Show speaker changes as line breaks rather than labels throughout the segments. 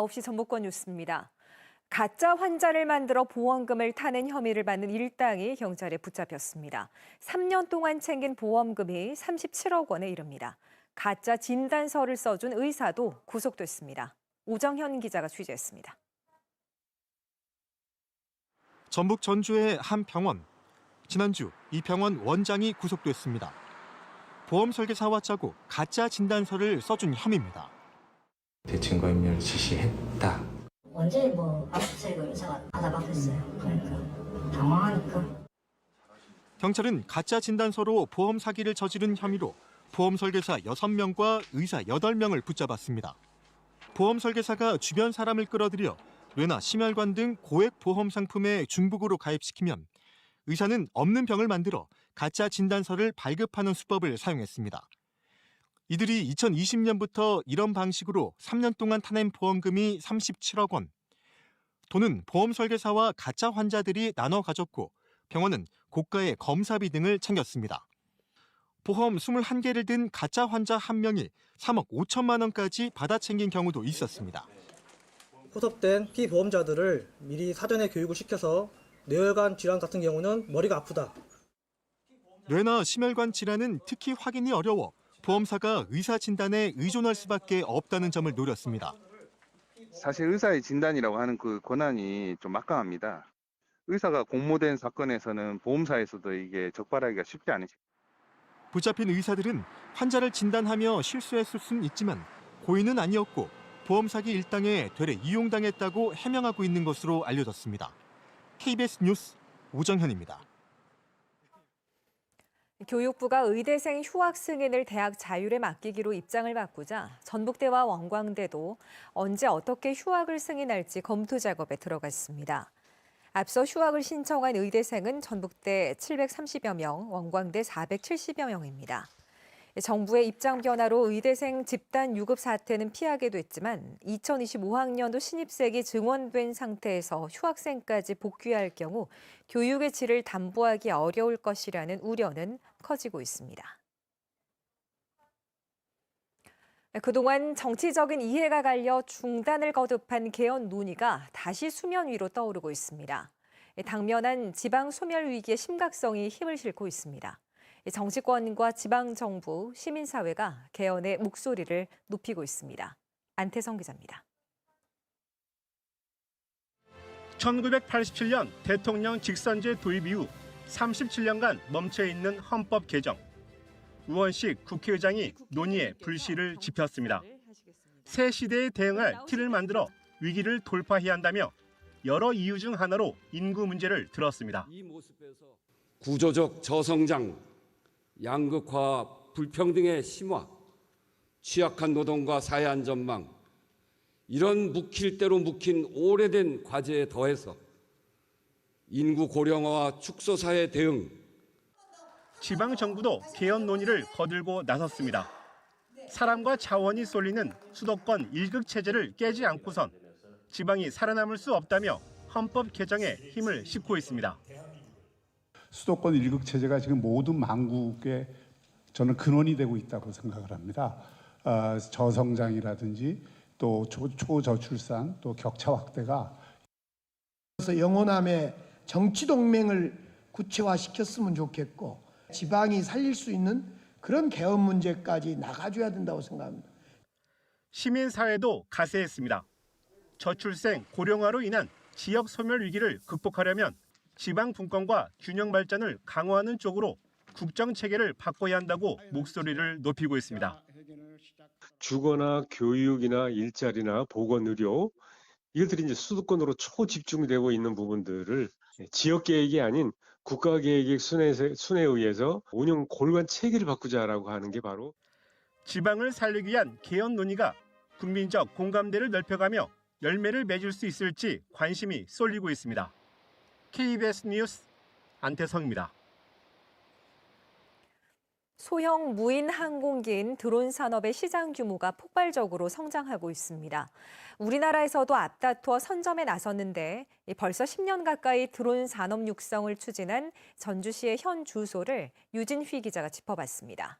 9시 전북권 뉴스입니다. 가짜 환자를 만들어 보험금을 타는 혐의를 받는 일당이 경찰에 붙잡혔습니다. 3년 동안 챙긴 보험금이 37억 원에 이릅니다. 가짜 진단서를 써준 의사도 구속됐습니다. 오정현 기자가 취재했습니다.
전북 전주의 한 병원. 지난주 이 병원 원장이 구속됐습니다. 보험 설계사와 짜고 가짜 진단서를 써준 혐의입니다.
대칭과임료를 지시했다.
언제 뭐 압수수색을 의사가 받아봤겠어요. 그러니까 당황하니까
경찰은 가짜 진단서로 보험 사기를 저지른 혐의로 보험 설계사 6명과 의사 8명을 붙잡았습니다. 보험 설계사가 주변 사람을 끌어들여 뇌나 심혈관 등 고액 보험 상품에 중복으로 가입시키면 의사는 없는 병을 만들어 가짜 진단서를 발급하는 수법을 사용했습니다. 이들이 2020년부터 이런 방식으로 3년 동안 타낸 보험금이 37억 원. 돈은 보험 설계사와 가짜 환자들이 나눠 가졌고 병원은 고가의 검사비 등을 챙겼습니다. 보험 21개를 든 가짜 환자 한 명이 3억 5천만 원까지 받아 챙긴 경우도 있었습니다.
포섭된 피보험자들을 미리 사전에 교육을 시켜서 뇌혈관 질환 같은 경우는 머리가 아프다.
뇌나 심혈관 질환은 특히 확인이 어려워 보험사가 의사 진단에 의존할 수밖에 없다는 점을 노렸습니다.
사실 의사의 진단이라고 하는 그 권한이 좀 막강합니다. 의사가 공모된 사건에서는 보험사에서도 이게 적발하기가 쉽지 않으시
붙잡힌 의사들은 환자를 진단하며 실수했을 수는 있지만 고의는 아니었고 보험 사기 일당에 되레 이용당했다고 해명하고 있는 것으로 알려졌습니다. KBS 뉴스 오정현입니다.
교육부가 의대생 휴학 승인을 대학 자율에 맡기기로 입장을 바꾸자 전북대와 원광대도 언제 어떻게 휴학을 승인할지 검토 작업에 들어갔습니다. 앞서 휴학을 신청한 의대생은 전북대 730여 명, 원광대 470여 명입니다. 정부의 입장 변화로 의대생 집단 유급 사태는 피하게 됐지만 2025학년도 신입생이 증원된 상태에서 휴학생까지 복귀할 경우 교육의 질을 담보하기 어려울 것이라는 우려는 커지고 있습니다. 그동안 정치적인 이해가 갈려 중단을 거듭한 개헌 논의가 다시 수면 위로 떠오르고 있습니다. 당면한 지방 소멸 위기의 심각성이 힘을 싣고 있습니다. 정치권과 지방정부, 시민사회가 개헌의 목소리를 높이고 있습니다. 안태성 기자입니다.
1987년 대통령 직선제 도입 이후 37년간 멈춰 있는 헌법 개정. 우원식 국회의장이 논의에 불씨를 지폈습니다. 새 시대에 대응할 틀을 만들어 위기를 돌파해야 한다며 여러 이유 중 하나로 인구 문제를 들었습니다.
구조적 저성장, 양극화, 불평등의 심화, 취약한 노동과 사회 안전망 이런 묵힐 대로 묵힌 오래된 과제에 더해서 인구 고령화와 축소 사회 대응
지방 정부도 개헌 논의를 거들고 나섰습니다. 사람과 자원이 쏠리는 수도권 일극 체제를 깨지 않고선 지방이 살아남을 수 없다며 헌법 개정에 힘을 싣고 있습니다.
수도권 일극 체제가 지금 모든 망국의 저는 근원이 되고 있다고 생각을 합니다. 어, 저성장이라든지 또 초, 초저출산 또 격차 확대가
그래서 영호남의 정치 동맹을 구체화시켰으면 좋겠고 지방이 살릴 수 있는 그런 개헌 문제까지 나가줘야 된다고 생각합니다.
시민사회도 가세했습니다. 저출생, 고령화로 인한 지역 소멸 위기를 극복하려면 지방 분권과 균형 발전을 강화하는 쪽으로 국정 체계를 바꿔야 한다고 목소리를 높이고 있습니다.
주거나 교육이나 일자리나 보건 의료 이것들이 이제 수도권으로 초집중되고 있는 부분들을 지역 계획이 아닌 국가 계획의 순회, 순회에 의해서 운영 골반 체계를 바꾸자라고 하는 게 바로
지방을 살리기 위한 개헌 논의가 국민적 공감대를 넓혀가며 열매를 맺을 수 있을지 관심이 쏠리고 있습니다. KBS 뉴스 안태성입니다.
소형 무인 항공기인 드론 산업의 시장 규모가 폭발적으로 성장하고 있습니다. 우리나라에서도 앞다투어 선점에 나섰는데 벌써 10년 가까이 드론 산업 육성을 추진한 전주시의 현 주소를 유진휘 기자가 짚어봤습니다.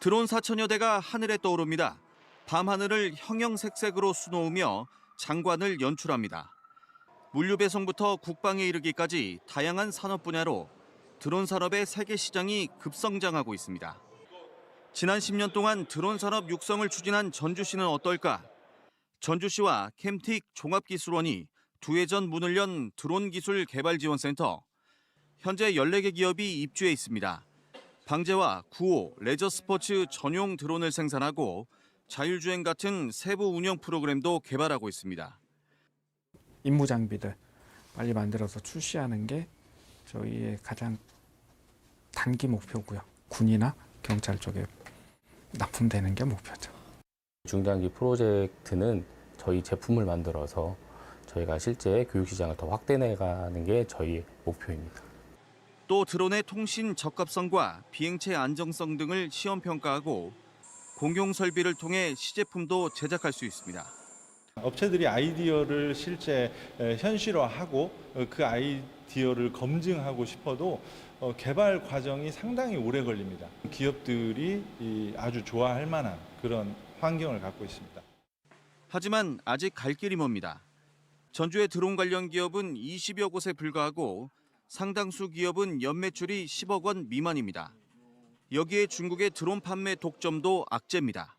드론 4천여 대가 하늘에 떠오릅니다. 밤하늘을 형형색색으로 수놓으며 장관을 연출합니다. 물류 배송부터 국방에 이르기까지 다양한 산업 분야로 드론 산업의 세계 시장이 급성장하고 있습니다. 지난 10년 동안 드론 산업 육성을 추진한 전주시는 어떨까? 전주시와 캠틱 종합기술원이 두 해 전 문을 연 드론 기술 개발 지원센터. 현재 14개 기업이 입주해 있습니다. 방제와 구호, 레저 스포츠 전용 드론을 생산하고 자율주행 같은 세부 운영 프로그램도 개발하고 있습니다.
임무 장비들 빨리 만들어서 출시하는 게 저희의 가장 단기 목표고요. 군이나 경찰 쪽에 납품되는 게 목표죠.
중장기 프로젝트는 저희 제품을 만들어서 저희가 실제 교육 시장을 더 확대해 가는 게 저희의 목표입니다.
또 드론의 통신 적합성과 비행체 안정성 등을 시험 평가하고 공용 설비를 통해 시제품도 제작할 수 있습니다.
업체들이 아이디어를 실제 에, 현실화하고 어, 그 아이디어를 검증하고 싶어도 어, 개발 과정이 상당히 오래 걸립니다. 기업들이 이 아주 좋아할 만한 그런 환경을 갖고 있습니다.
하지만 아직 갈 길이 멉니다. 전주의 드론 관련 기업은 20여 곳에 불과하고 상당수 기업은 연매출이 10억 원 미만입니다. 여기에 중국의 드론 판매 독점도 악재입니다.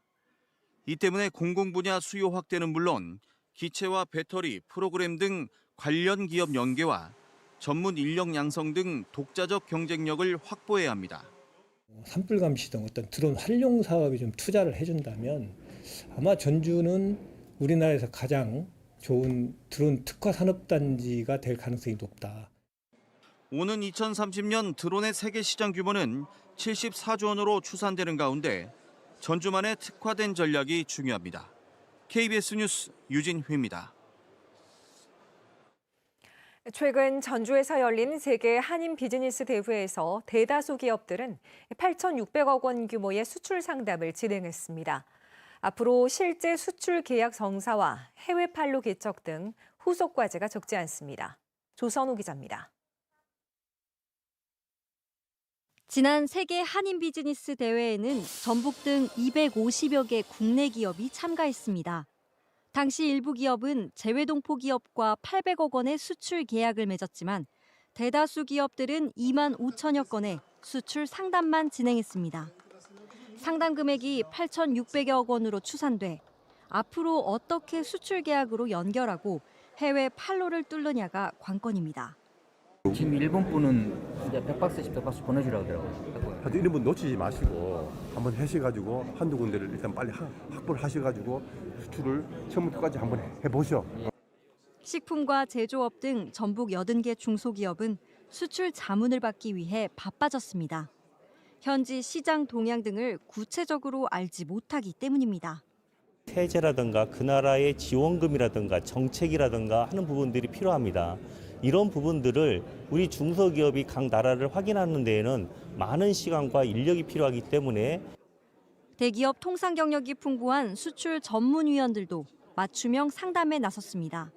이 때문에 공공 분야 수요 확대는 물론 기체와 배터리, 프로그램 등 관련 기업 연계와 전문 인력 양성 등 독자적 경쟁력을 확보해야 합니다.
산불 감시 등 어떤 드론 활용 사업에 좀 투자를 해준다면 아마 전주는 우리나라에서 가장 좋은 드론 특화 산업단지가 될 가능성이 높다.
오는 2030년 드론의 세계 시장 규모는 74조 원으로 추산되는 가운데 전주만의 특화된 전략이 중요합니다. KBS 뉴스 유진휘입니다.
최근 전주에서 열린 세계 한인 비즈니스 대회에서 대다수 기업들은 8,600억 원 규모의 수출 상담을 진행했습니다. 앞으로 실제 수출 계약 성사와 해외 판로 개척 등 후속 과제가 적지 않습니다. 조선우 기자입니다.
지난 세계 한인 비즈니스 대회에는 전북 등 250여 개 국내 기업이 참가했습니다. 당시 일부 기업은 재외동포 기업과 800억 원의 수출 계약을 맺었지만 대다수 기업들은 2만 5천여 건의 수출 상담만 진행했습니다. 상담 금액이 8,600여 원으로 추산돼 앞으로 어떻게 수출 계약으로 연결하고 해외 판로를 뚫느냐가 관건입니다.
지금 일본 분은 이제 100박스씩 100박스 보내주라고 하더라고요.
하여튼 이런 분 놓치지 마시고 한번 하셔가지고 한두 군데를 일단 빨리 하- 확보를 하셔가지고 수출을 처음부터까지 한번 해보셔.
식품과 제조업 등 전북 80개 중소기업은 수출 자문을 받기 위해 바빠졌습니다. 현지 시장 동향 등을 구체적으로 알지 못하기 때문입니다.
세제라든가 그 나라의 지원금이라든가 정책이라든가 하는 부분들이 필요합니다. 이런 부분들을 우리 중소기업이 각 나라를 확인하는 데에는 많은 시간과 인력이 필요하기 때문에
대기업 통상 경력이 풍부한 수출 전문위원들도 맞춤형 상담에 나섰습니다.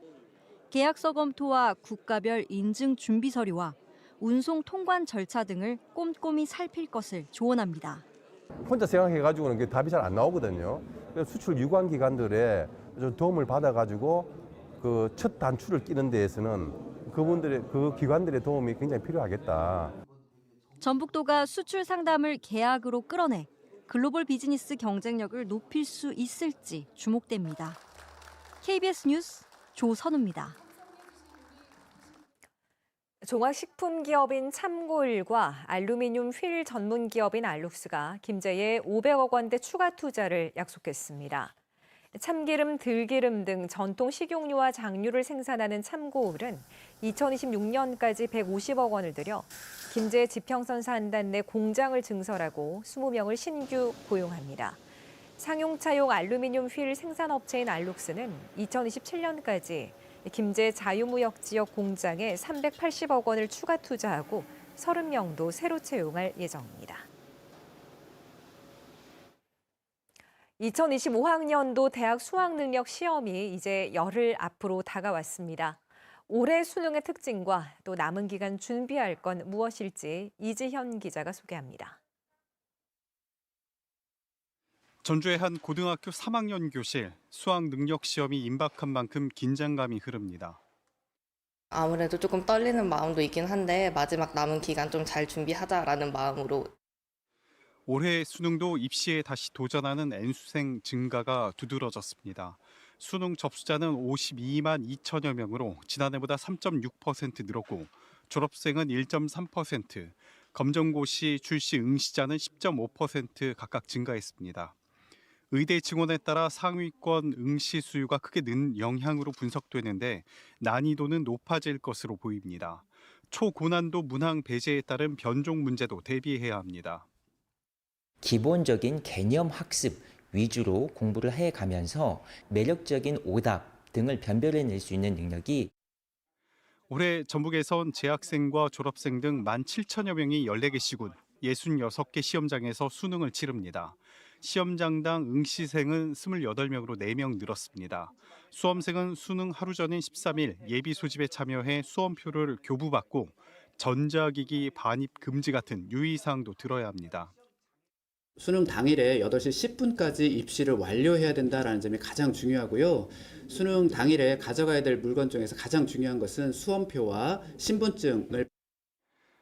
계약서 검토와 국가별 인증 준비 서류와 운송 통관 절차 등을 꼼꼼히 살필 것을 조언합니다.
혼자 생각해가지고는 그게 답이 잘 안 나오거든요. 그래서 수출 유관 기관들의 좀 도움을 받아가지고 그 첫 단추를 끼는 데에서는 그분들의 그 기관들의 도움이 굉장히 필요하겠다.
전북도가 수출 상담을 계약으로 끌어내 글로벌 비즈니스 경쟁력을 높일 수 있을지 주목됩니다. KBS 뉴스 조선우입니다.
종합식품 기업인 참고일과 알루미늄 휠 전문 기업인 알룩스가 김제에 500억 원대 추가 투자를 약속했습니다. 참기름, 들기름 등 전통 식용유와 장류를 생산하는 참고을은 2026년까지 150억 원을 들여 김제 지평선 산단 내 공장을 증설하고 20명을 신규 고용합니다. 상용차용 알루미늄 휠 생산업체인 알룩스는 2027년까지 김제 자유무역 지역 공장에 380억 원을 추가 투자하고 30명도 새로 채용할 예정입니다. 2025학년도 대학 수학능력 시험이 이제 열흘 앞으로 다가왔습니다. 올해 수능의 특징과 또 남은 기간 준비할 건 무엇일지 이지현 기자가 소개합니다.
전주의 한 고등학교 3학년 교실 수학 능력 시험이 임박한 만큼 긴장감이 흐릅니다.
아무래도 조금 떨리는 마음도 있긴 한데 마지막 남은 기간 좀 잘 준비하자라는 마음으로
올해 수능도 입시에 다시 도전하는 N수생 증가가 두드러졌습니다. 수능 접수자는 52만 2천여 명으로 지난해보다 3.6% 늘었고 졸업생은 1.3%, 검정고시 출시 응시자는 10.5% 각각 증가했습니다. 의대 증원에 따라 상위권 응시 수요가 크게 는 영향으로 분석되는데 난이도는 높아질 것으로 보입니다. 초고난도 문항 배제에 따른 변종 문제도 대비해야 합니다.
기본적인 개념 학습 위주로 공부를 해 가면서 매력적인 오답 등을 변별해낼 수 있는 능력이
올해 전북에선 재학생과 졸업생 등 1만 7천여 명이 14개 시군 66개 시험장에서 수능을 치릅니다. 시험장당 응시생은 28명으로 4명 늘었습니다. 수험생은 수능 하루 전인 13일 예비 소집에 참여해 수험표를 교부받고 전자기기 반입 금지 같은 유의사항도 들어야 합니다.
수능 당일에 8시 10분까지 입시를 완료해야 된다라는 점이 가장 중요하고요. 수능 당일에 가져가야 될 물건 중에서 가장 중요한 것은 수험표와 신분증을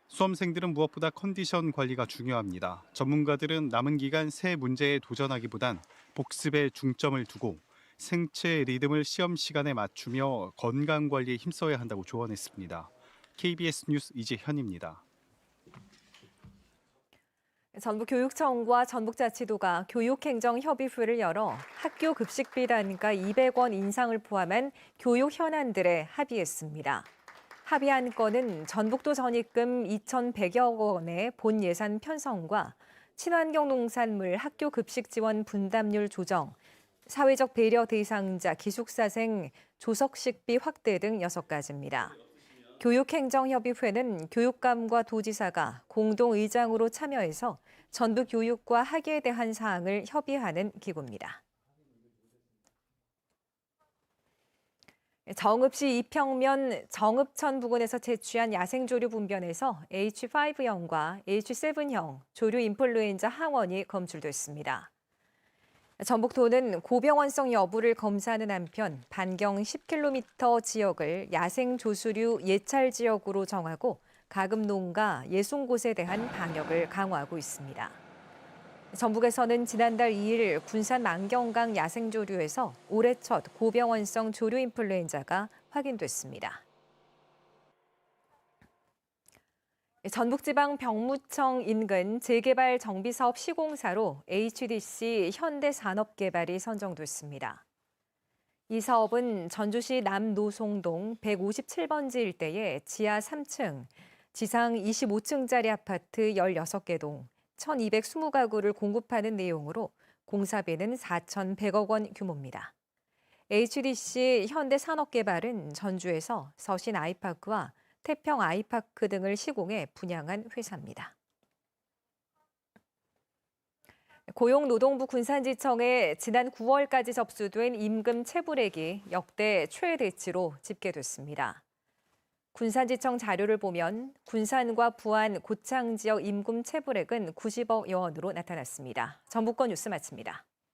수험생들은 무엇보다 컨디션 관리가 중요합니다. 전문가들은 남은 기간 새 문제에 도전하기보단 복습에 중점을 두고 생체 리듬을 시험 시간에 맞추며 건강 관리에 힘써야 한다고 조언했습니다. KBS 뉴스 이재현입니다.
전북교육청과 전북자치도가 교육행정협의회를 열어 학교 급식비 단가 200원 인상을 포함한 교육 현안들에 합의했습니다. 합의한 건은 전북도 전입금 2,100여 원의 본 예산 편성과 친환경 농산물 학교 급식 지원 분담률 조정, 사회적 배려 대상자 기숙사생 조석식비 확대 등 6가지입니다. 교육행정협의회는 교육감과 도지사가 공동의장으로 참여해서 전북 교육과 학예에 대한 사항을 협의하는 기구입니다. 정읍시 이평면 정읍천 부근에서 채취한 야생조류 분변에서 H5형과 H7형 조류 인플루엔자 항원이 검출됐습니다. 전북도는 고병원성 여부를 검사하는 한편 반경 10km 지역을 야생 조수류 예찰 지역으로 정하고 가금 농가 60곳에 대한 방역을 강화하고 있습니다. 전북에서는 지난달 2일 군산 만경강 야생조류에서 올해 첫 고병원성 조류 인플루엔자가 확인됐습니다. 전북지방 병무청 인근 재개발 정비사업 시공사로 HDC 현대산업개발이 선정됐습니다. 이 사업은 전주시 남노송동 157번지 일대의 지하 3층, 지상 25층짜리 아파트 16개 동, 1,220가구를 공급하는 내용으로 공사비는 4,100억 원 규모입니다. HDC 현대산업개발은 전주에서 서신 아이파크와 태평 아이파크 등을 시공해 분양한 회사입니다. 고용노동부 군산지청에 지난 9월까지 접수된 임금 체불액이 역대 최대치로 집계됐습니다. 군산지청 자료를 보면 군산과 부안, 고창 지역 임금 체불액은 90억 원으로 나타났습니다. 전북권 뉴스 마칩니다.